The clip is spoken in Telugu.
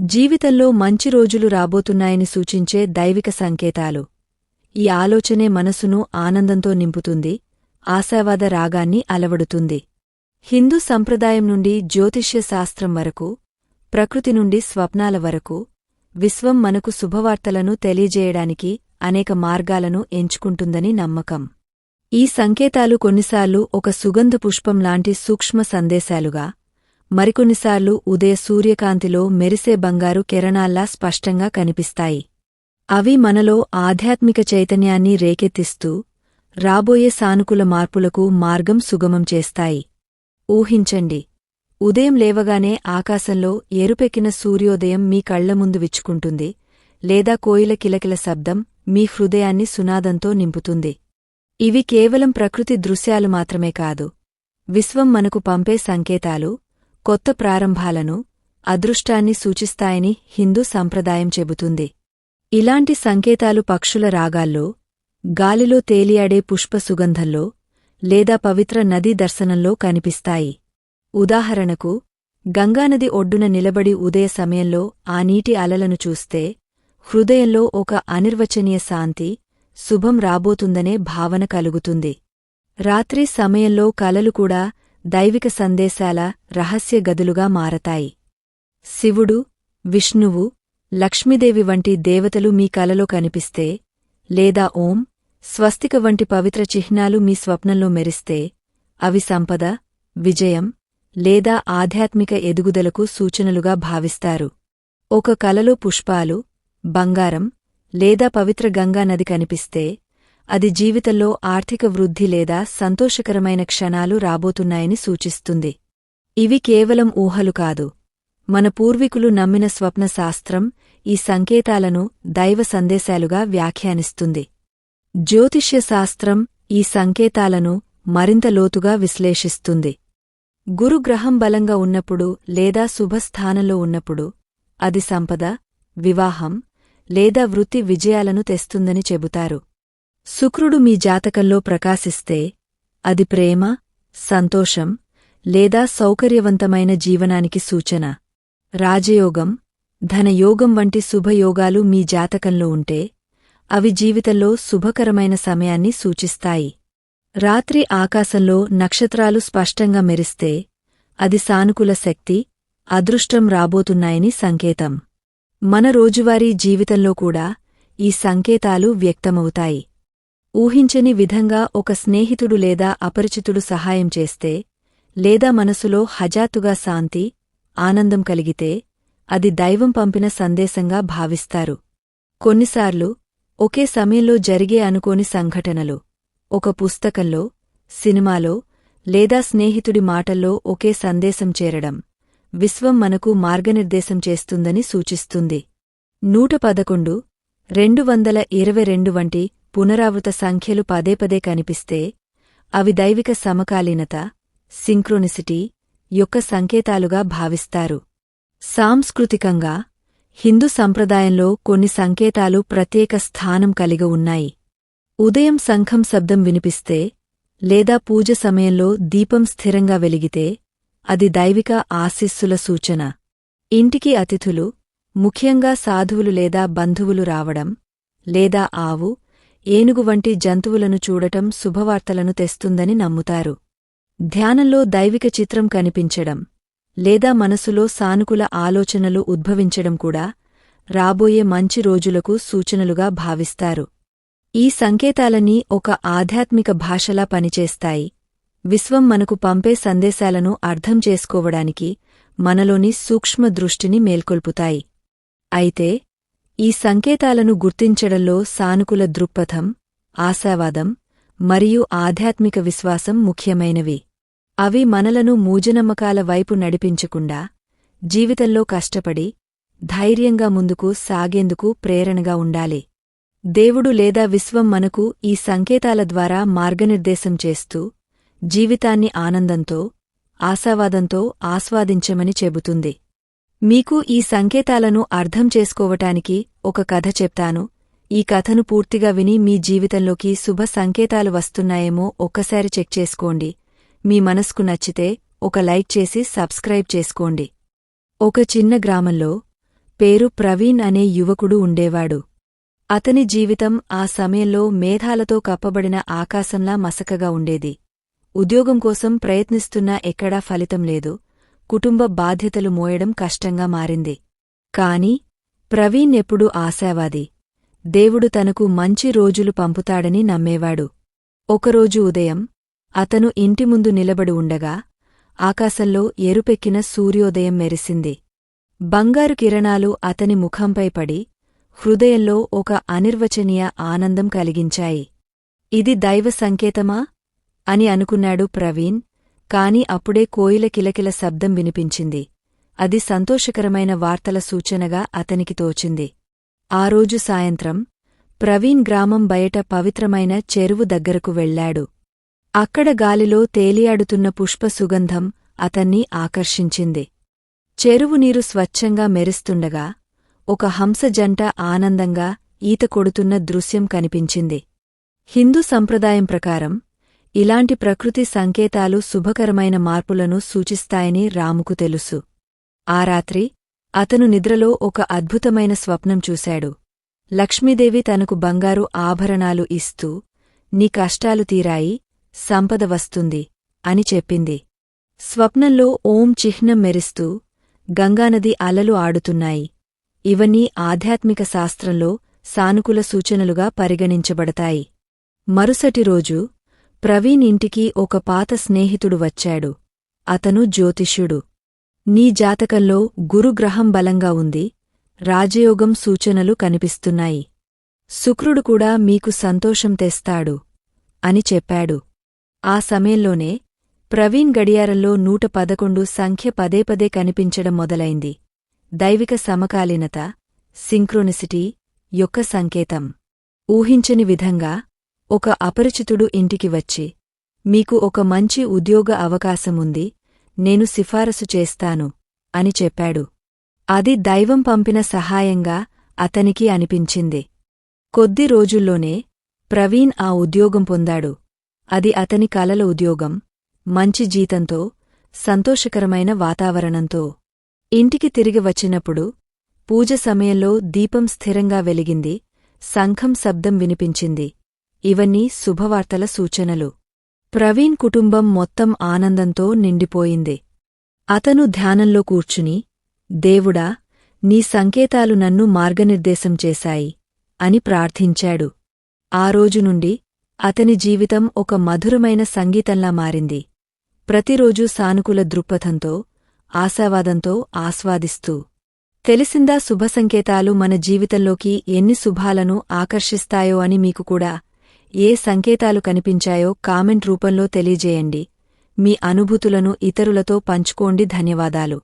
జీవితంలో మంచి రోజులు రాబోతున్నాయని సూచించే దైవిక సంకేతాలు. ఈ ఆలోచనే మనసును ఆనందంతో నింపుతుంది ఆశావాద రాగాన్ని అలవడుతుంది. హిందూ సంప్రదాయం నుండి జ్యోతిష్య శాస్త్రం వరకు ప్రకృతి నుండి స్వప్నాల వరకు విశ్వం మనకు శుభవార్తలను తెలియజేయడానికి అనేక మార్గాలను ఎంచుకుంటుందని నమ్మకం. ఈ సంకేతాలు కొన్నిసార్లు ఒక సుగంధ పుష్పం లాంటి సూక్ష్మ సందేశాలుగా మరికొన్నిసార్లు ఉదయ సూర్యకాంతిలో మెరిసే బంగారు కిరణాల్లా స్పష్టంగా కనిపిస్తాయి. అవి మనలో ఆధ్యాత్మిక చైతన్యాన్ని రేకెత్తిస్తూ రాబోయే సానుకూల మార్పులకు మార్గం సుగమం చేస్తాయి. ఊహించండి. ఉదయం లేవగానే ఆకాశంలో ఎరుపెక్కిన సూర్యోదయం మీ కళ్ళ ముందు విచ్చుకుంటుంది లేదా కోయిల కిలకిల శబ్దం మీ హృదయాన్ని సునాదంతో నింపుతుంది. ఇవి కేవలం ప్రకృతి దృశ్యాలు మాత్రమే కాదు. విశ్వం మనకు పంపే సంకేతాలు కొత్త ప్రారంభాలను అదృష్టాన్ని సూచిస్తాయని హిందూ సంప్రదాయం చెబుతుంది. ఇలాంటి సంకేతాలు పక్షుల రాగాల్లో గాలిలో తేలియాడే పుష్ప సుగంధంలో లేదా పవిత్ర నదీ దర్శనంలో కనిపిస్తాయి. ఉదాహరణకు గంగానది ఒడ్డున నిలబడి ఉదయ సమయంలో ఆ నీటి అలలను చూస్తే హృదయంలో ఒక అనిర్వచనీయ శాంతి శుభం రాబోతుందనే భావన కలుగుతుంది. రాత్రి సమయంలో కలలు కూడా దైవిక సందేశాల రహస్య గదులుగా మారతాయి. శివుడు విష్ణువు లక్ష్మీదేవి వంటి దేవతలు మీ కలలో కనిపిస్తే లేదా ఓం స్వస్తిక వంటి పవిత్ర చిహ్నాలు మీ స్వప్నంలో మెరిస్తే అవి సంపద విజయం లేదా ఆధ్యాత్మిక ఎదుగుదలకు సూచనలుగా భావిస్తారు. ఒక కలలో పుష్పాలు బంగారం లేదా పవిత్ర గంగా నది కనిపిస్తే అది జీవితంలో ఆర్థిక వృద్ధి లేదా సంతోషకరమైన క్షణాలు రాబోతున్నాయని సూచిస్తుంది. ఇవి కేవలం ఊహలు కాదు. మన పూర్వీకులు నమ్మిన స్వప్నశాస్త్రం ఈ సంకేతాలను దైవ సందేశాలుగా వ్యాఖ్యానిస్తుంది. జ్యోతిష్యశాస్త్రం ఈ సంకేతాలను మరింత లోతుగా విశ్లేషిస్తుంది. గురుగ్రహం బలంగా ఉన్నప్పుడు లేదా శుభస్థానంలో ఉన్నప్పుడు అది సంపద వివాహం లేదా వృత్తి విజయాలను తెస్తుందని చెబుతారు. శుక్రుడు మీ జాతకంలో ప్రకాశిస్తే అది ప్రేమ సంతోషం లేదా సౌకర్యవంతమైన జీవనానికి సూచన. రాజయోగం ధనయోగం వంటి శుభయోగాలు మీ జాతకంలో ఉంటే అవి జీవితంలో శుభకరమైన సమయాన్ని సూచిస్తాయి. రాత్రి ఆకాశంలో నక్షత్రాలు స్పష్టంగా మెరిస్తే అది సానుకూల శక్తి అదృష్టం రాబోతున్నాయని సంకేతం. మన రోజువారీ జీవితంలో కూడా ఈ సంకేతాలు వ్యక్తమవుతాయి. ఊహించని విధంగా ఒక స్నేహితుడు లేదా అపరిచితుడు సహాయం చేస్తే లేదా మనసులో హజాతుగా శాంతి ఆనందం కలిగితే అది దైవం పంపిన సందేశంగా భావిస్తారు. కొన్నిసార్లు ఒకే సమయంలో జరిగే అనుకోని సంఘటనలు ఒక పుస్తకంలో సినిమాలో లేదా స్నేహితుడి మాటల్లో ఒకే సందేశం చేరడం విశ్వం మనకు మార్గనిర్దేశం చేస్తుందని సూచిస్తుంది. నూట పదకొండు రెండు వందల ఇరవై రెండు వంటి పునరావృత సంఖ్యలు పదే పదే కనిపిస్తే అవి దైవిక సమకాలీనత సింక్రోనిసిటీ యొక్క సంకేతాలుగా భావిస్తారు. సాంస్కృతికంగా హిందూ సంప్రదాయంలో కొన్ని సంకేతాలు ప్రత్యేక స్థానం కలిగి ఉన్నాయి. ఉదయం సంఘం శబ్దం వినిపిస్తే లేదా పూజ సమయంలో దీపం స్థిరంగా వెలిగితే అది దైవిక ఆశీస్సుల సూచన. ఇంటికి అతిథులు ముఖ్యంగా సాధువులు లేదా బంధువులు రావడం లేదా ఆవు ఏనుగు వంటి జంతువులను చూడటం శుభవార్తలను తెస్తుందని నమ్ముతారు. ధ్యానంలో దైవిక చిత్రం కనిపించడం లేదా మనసులో సానుకూల ఆలోచనలు ఉద్భవించడం కూడా రాబోయే మంచి రోజులకు సూచనలుగా భావిస్తారు. ఈ సంకేతాలన్నీ ఒక ఆధ్యాత్మిక భాషలా పనిచేస్తాయి. విశ్వం మనకు పంపే సందేశాలను అర్థం చేసుకోవడానికి మనలోని సూక్ష్మ దృష్టిని మేల్కొల్పుతాయి. అయితే ఈ సంకేతాలను గుర్తించడంలో సానుకూల దృక్పథం ఆశావాదం మరియు ఆధ్యాత్మిక విశ్వాసం ముఖ్యమైనవి. అవి మనలను మూజనమ్మకాల వైపు నడిపించకుండా జీవితంలో కష్టపడి ధైర్యంగా ముందుకు సాగేందుకు ప్రేరణగా ఉండాలి. దేవుడు లేదా విశ్వం మనకు ఈ సంకేతాల ద్వారా మార్గనిర్దేశం చేస్తూ జీవితాన్ని ఆనందంతో ఆశావాదంతో ఆస్వాదించమని చెబుతుంది. మీకు ఈ సంకేతాలను అర్థం చేసుకోవటానికి ఒక కథ చెప్తాను. ఈ కథను పూర్తిగా విని మీ జీవితంలోకి శుభ సంకేతాలు వస్తున్నాయేమో ఒక్కసారి చెక్ చేసుకోండి. మీ మనస్కు నచ్చితే ఒక లైక్ చేసి సబ్స్క్రైబ్ చేసుకోండి. ఒక చిన్న గ్రామంలో పేరు ప్రవీణ్ అనే యువకుడు ఉండేవాడు. అతని జీవితం ఆ సమయంలో మేఘాలతో కప్పబడిన ఆకాశంలా మసకగా ఉండేది. ఉద్యోగం కోసం ప్రయత్నిస్తున్నా ఎక్కడా ఫలితం లేదు. కుటుంబ బాధ్యతలు మోయడం కష్టంగా మారింది. కాని ప్రవీణ్ ఎప్పుడూ ఆశావాది. దేవుడు తనకు మంచి రోజులు పంపుతాడని నమ్మేవాడు. ఒకరోజు ఉదయం అతను ఇంటి ముందు నిలబడి ఉండగా ఆకాశంలో ఎరుపెక్కిన సూర్యోదయం మెరిసింది. బంగారు కిరణాలు అతని ముఖంపై పడి హృదయంలో ఒక అనిర్వచనీయ ఆనందం కలిగించాయి. ఇది దైవ సంకేతమా? అని అనుకున్నాడు ప్రవీణ్. కాని అప్పుడే కోయిల కిలకిల శబ్దం వినిపించింది. అది సంతోషకరమైన వార్తల సూచనగా అతనికి తోచింది. ఆ రోజు సాయంత్రం ప్రవీణ్ గ్రామం బయట పవిత్రమైన చెరువు దగ్గరకు వెళ్ళాడు అక్కడ గాలిలో తేలియాడుతున్న పుష్ప సుగంధం అతన్ని ఆకర్షించింది. చెరువు నీరు స్వచ్ఛంగా మెరుస్తుండగా ఒక హంస జంట ఆనందంగా ఈత కొడుతున్న దృశ్యం కనిపించింది. హిందూ సంప్రదాయం ప్రకారం ఇలాంటి ప్రకృతి సంకేతాలు శుభకరమైన మార్పులను సూచిస్తాయని రాముకు తెలుసు. ఆ రాత్రి అతను నిద్రలో ఒక అద్భుతమైన స్వప్నం చూశాడు. లక్ష్మీదేవి తనకు బంగారు ఆభరణాలు ఇస్తూ నీ కష్టాలు తీరాయి సంపద వస్తుంది అని చెప్పింది. స్వప్నంలో ఓం చిహ్నం మెరిస్తూ గంగానది అలలు ఆడుతున్నాయి. ఇవన్నీ ఆధ్యాత్మిక శాస్త్రంలో సానుకూల సూచనలుగా పరిగణించబడతాయి. మరుసటి రోజు ప్రవీణ్ ఇంటికి ఒక పాత స్నేహితుడు వచ్చాడు. అతను జ్యోతిష్యుడు. నీ జాతకంలో గురుగ్రహం బలంగా ఉంది. రాజయోగం సూచనలు కనిపిస్తున్నాయి. శుక్రుడు కూడా మీకు సంతోషం తెస్తాడు అని చెప్పాడు. ఆ సమయంలోనే ప్రవీణ్ గడియారంలో నూట పదకొండు సంఖ్య పదే పదే కనిపించడం మొదలైంది. దైవిక సమకాలీనత సింక్రోనిసిటీ యొక్క సంకేతం. ఊహించని విధంగా ఒక అపరిచితుడు ఇంటికి వచ్చి మీకు ఒక మంచి ఉద్యోగ అవకాశముంది నేను సిఫారసు చేస్తాను అని చెప్పాడు. అది దైవం పంపిన సహాయంగా అతనికి అనిపించింది. కొద్ది రోజుల్లోనే ప్రవీణ్ ఆ ఉద్యోగం పొందాడు. అది అతని కలల ఉద్యోగం మంచి జీతంతో సంతోషకరమైన వాతావరణంతో. ఇంటికి తిరిగి వచ్చినప్పుడు పూజ సమయంలో దీపం స్థిరంగా వెలిగింది శంఖం శబ్దం వినిపించింది. ఇవన్నీ శుభవార్తల సూచనలు. ప్రవీణ్ కుటుంబం మొత్తం ఆనందంతో నిండిపోయింది. అతను ధ్యానంలో కూర్చుని దేవుడా నీ సంకేతాలు నన్ను మార్గనిర్దేశం చేశాయి అని ప్రార్థించాడు. ఆ రోజు నుండి అతని జీవితం ఒక మధురమైన సంగీతంలా మారింది. ప్రతిరోజూ సానుకూల దృక్పథంతో ఆశావాదంతో ఆస్వాదిస్తూ. తెలిసిందా శుభసంకేతాలు మన జీవితంలోకి ఎన్ని శుభాలను ఆకర్షిస్తాయో అని మీకు కూడా ఏ సంకేతాలు కనిపించాయో కామెంట్ రూపంలో తెలియజేయండి. మీ అనుభూతులను ఇతరులతో పంచుకోండి. ధన్యవాదాలు.